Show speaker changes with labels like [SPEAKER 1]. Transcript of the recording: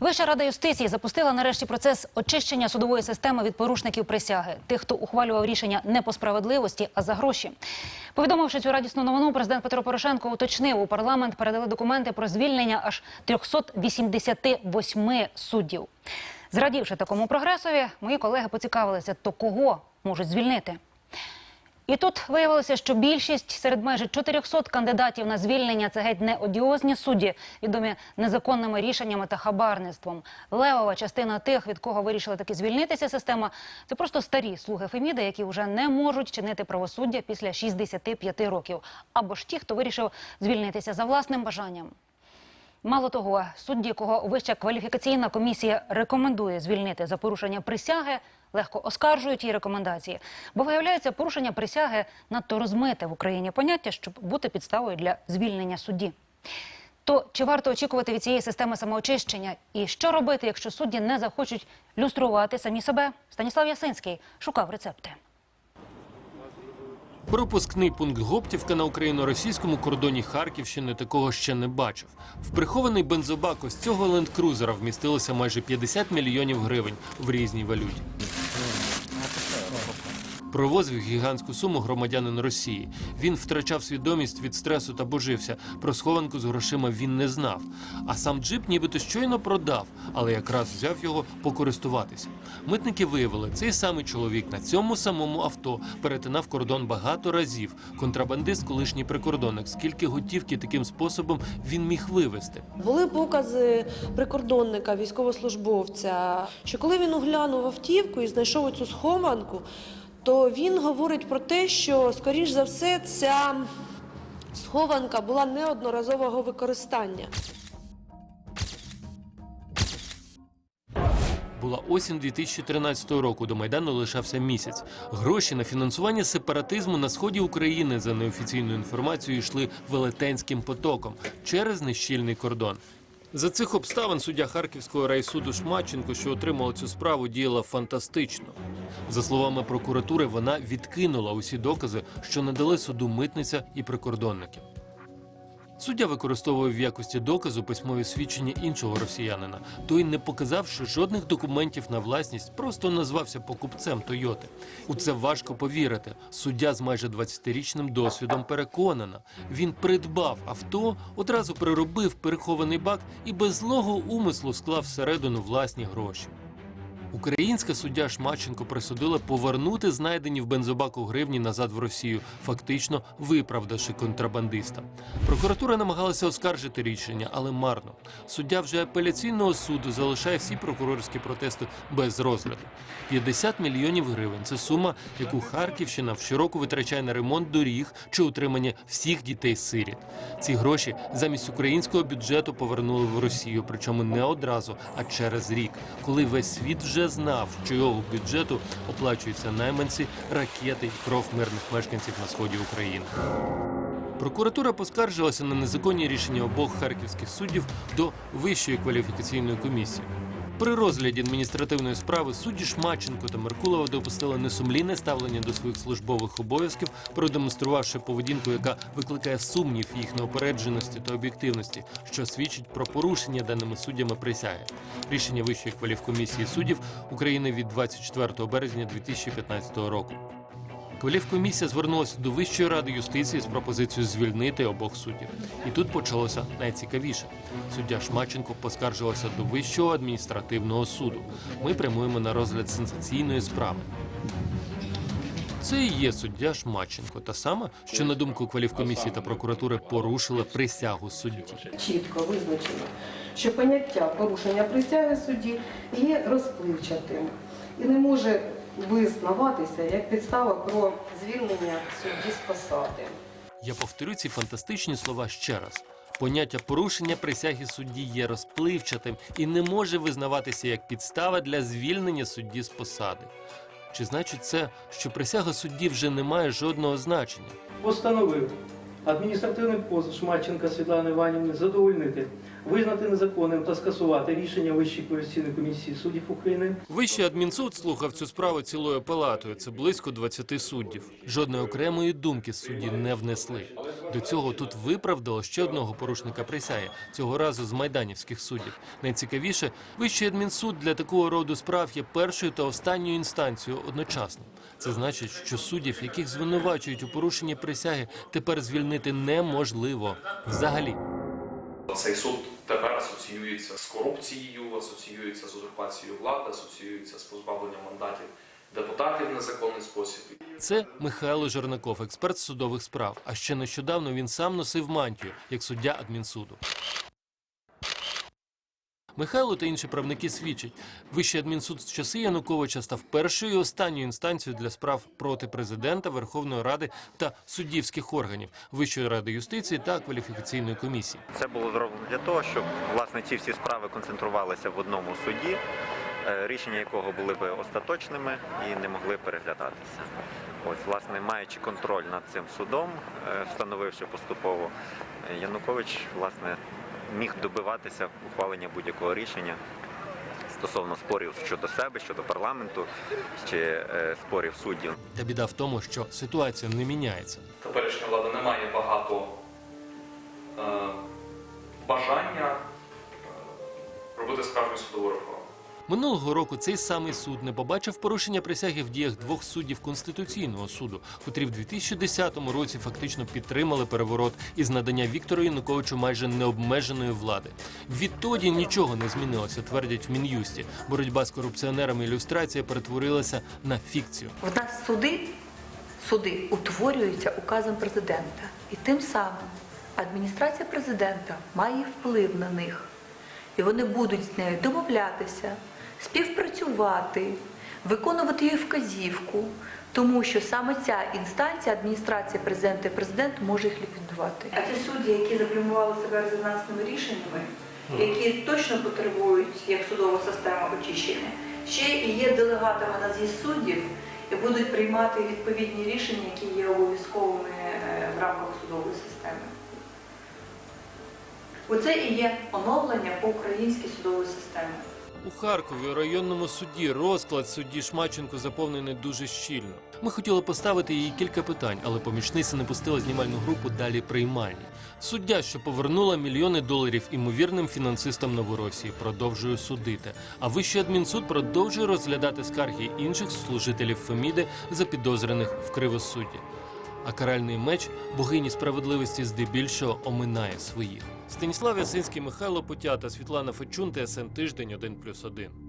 [SPEAKER 1] Вища рада юстиції запустила нарешті процес очищення судової системи від порушників присяги, тих, хто ухвалював рішення не по справедливості, а за гроші. Повідомивши цю радісну новину, президент Петро Порошенко уточнив, у парламент передали документи про звільнення аж 388 суддів. Зрадівши такому прогресові, мої колеги поцікавилися, то кого можуть звільнити. І тут виявилося, що більшість серед майже 400 кандидатів на звільнення це геть не одіозні судді, відомі незаконними рішеннями та хабарництвом. Левова частина тих, від кого вирішила таки звільнитися система, це просто старі слуги Феміди, які вже не можуть чинити правосуддя після 65 років, або ж ті, хто вирішив звільнитися за власним бажанням. Мало того, судді, кого вища кваліфікаційна комісія рекомендує звільнити за порушення присяги, легко оскаржують її рекомендації. Бо виявляється, порушення присяги надто розмите в Україні поняття, щоб бути підставою для звільнення судді. То чи варто очікувати від цієї системи самоочищення? І що робити, якщо судді не захочуть люструвати самі себе? Станіслав Ясинський шукав рецепти.
[SPEAKER 2] Пропускний пункт Гоптівка на україно-російському кордоні Харківщини такого ще не бачив. В прихований бензобак ось цього лендкрузера вмістилося майже 50 мільйонів гривень в різній валюті. Провозив гігантську суму громадянин Росії. Він втрачав свідомість від стресу та божився. Про схованку з грошима він не знав. А сам джип нібито щойно продав, але якраз взяв його покористуватися. Митники виявили, цей самий чоловік на цьому самому авто перетинав кордон багато разів. Контрабандист, колишній прикордонник. Скільки готівки таким способом він міг вивезти?
[SPEAKER 3] Були покази прикордонника, військовослужбовця, що коли він оглянув автівку і знайшов цю схованку, то він говорить про те, що, скоріш за все, ця схованка була неодноразового використання.
[SPEAKER 2] Була осінь 2013 року. До майдану лишався місяць. Гроші на фінансування сепаратизму на сході України за неофіційною інформацією йшли велетенським потоком через нещільний кордон. За цих обставин суддя Харківського райсуду Шмаченко, що отримала цю справу, діяла фантастично. За словами прокуратури, вона відкинула усі докази, що надали суду митниця і прикордонники. Суддя використовував в якості доказу письмові свідчення іншого росіянина. Той, не показавши жодних документів на власність, просто назвався покупцем Тойоти. У це важко повірити. Суддя з майже 20-річним досвідом переконана. Він придбав авто, одразу приробив перехований бак і без злого умислу склав всередину власні гроші. Українська суддя Шмаченко присудила повернути знайдені в бензобаку гривні назад в Росію, фактично виправдавши контрабандиста. Прокуратура намагалася оскаржити рішення, але марно. Суддя вже апеляційного суду залишає всі прокурорські протести без розгляду. 50 мільйонів гривень це сума, яку Харківщина щороку витрачає на ремонт доріг чи утримання всіх дітей сиріт. Ці гроші замість українського бюджету повернули в Росію, причому не одразу, а через рік, коли весь світ вже знав, що бюджету оплачуються найманці, ракети і кров мирних мешканців на сході України. Прокуратура поскаржилася на незаконні рішення обох харківських суддів до Вищої кваліфікаційної комісії. При розгляді адміністративної справи судді Шмаченко та Меркулова допустили несумлінне ставлення до своїх службових обов'язків, продемонструвавши поведінку, яка викликає сумнів їх неопередженості та об'єктивності, що свідчить про порушення даними суддями присяги. Рішення Вищої кваліфкомісії суддів України від 24 березня 2015 року. Кваліфкомісія звернулася до Вищої ради юстиції з пропозицією звільнити обох суддів. І тут почалося найцікавіше. Суддя Шмаченко поскаржилася до Вищого адміністративного суду. Ми прямуємо на розгляд сенсаційної справи. Це і є суддя Шмаченко, та сама, що на думку кваліфкомісії та прокуратури порушила присягу судді.
[SPEAKER 4] чітко визначено, що поняття порушення присяги судді є розпливчатим і не може визнаватися як підстава про звільнення судді з посади.
[SPEAKER 2] Я повторю ці фантастичні слова ще раз. Поняття порушення присяги судді є розпливчатим і не може визнаватися як підстава для звільнення судді з посади. Чи значить це, що присяга судді вже не має жодного значення?
[SPEAKER 5] постановив Адміністративний позов Шмаченка Світлани Іванівни задовольнити, визнати незаконним та скасувати рішення Вищої кваліфікаційної комісії суддів України
[SPEAKER 2] Вищий адмінсуд слухав цю справу цілою палатою. Це близько 20 суддів. Жодної окремої думки судді не внесли. До цього тут виправдало ще одного порушника присяги, цього разу з майданівських суддів. Найцікавіше, Вищий адмінсуд для такого роду справ є першою та останньою інстанцією одночасно. Це значить, що суддів, яких звинувачують у порушенні присяги, тепер звільнити неможливо взагалі.
[SPEAKER 6] Цей суд тепер асоціюється з корупцією, асоціюється з узурпацією влади, асоціюється з позбавленням мандатів депутатів в незаконний спосіб.
[SPEAKER 2] Це Михайло Жернаков, експерт судових справ. А ще нещодавно він сам носив мантію як суддя адмінсуду. Михайло та інші правники свідчать, Вищий адмінсуд з часи Януковича став першою і останньою інстанцією для справ проти президента, Верховної Ради та суддівських органів Вищої ради юстиції та кваліфікаційної комісії.
[SPEAKER 7] Це було зроблено для того, щоб власне ці всі справи концентрувалися в одному суді, рішення якого були би остаточними і не могли переглядатися. Ось, власне, маючи контроль над цим судом, е, встановивши поступово, е, Янукович власне міг добиватися ухвалення будь-якого рішення стосовно спорів щодо себе, щодо парламенту чи е, спорів суддів.
[SPEAKER 2] Та біда в тому, що ситуація не міняється.
[SPEAKER 6] Теперішня влада не має багато е, бажання е, робити справжню судову реформу.
[SPEAKER 2] Минулого року цей самий суд не побачив порушення присяги в діях двох суддів Конституційного суду, котрі в 2010 році фактично підтримали переворот із надання Віктору Януковичу майже необмеженої влади. Відтоді нічого не змінилося, твердять в мін'юсті. Боротьба з корупціонерами і люстрація перетворилася на фікцію.
[SPEAKER 8] В нас суди, суди утворюються указом президента. І тим самим адміністрація президента має вплив на них. І вони будуть з нею домовлятися, співпрацювати, виконувати її вказівку, тому що саме ця інстанція, адміністрація президента і президент може їх ліквідувати. А ті судді, які заплюмували себе резонансними рішеннями, які точно потребують як судова система очищення, ще і є делегатами на з'їзд суддів і будуть приймати відповідні рішення, які є обов'язковими е, в рамках судової системи. Оце і є оновлення по українській судовій системі.
[SPEAKER 2] У Харкові у районному суді розклад судді Шмаченко заповнений дуже щільно. Ми хотіли поставити їй кілька питань, але помічниця не пустила знімальну групу далі приймальні. Суддя, що повернула мільйони доларів імовірним фінансистам Новоросії, продовжує судити. А Вищий адмінсуд продовжує розглядати скарги інших служителів Феміди, запідозрених в кривосудді. А каральний меч богині справедливості здебільшого оминає своїх. Станіслав Ясинський, Михайло Потята, Світлана Фечун, ТСН Тиждень 1+,1.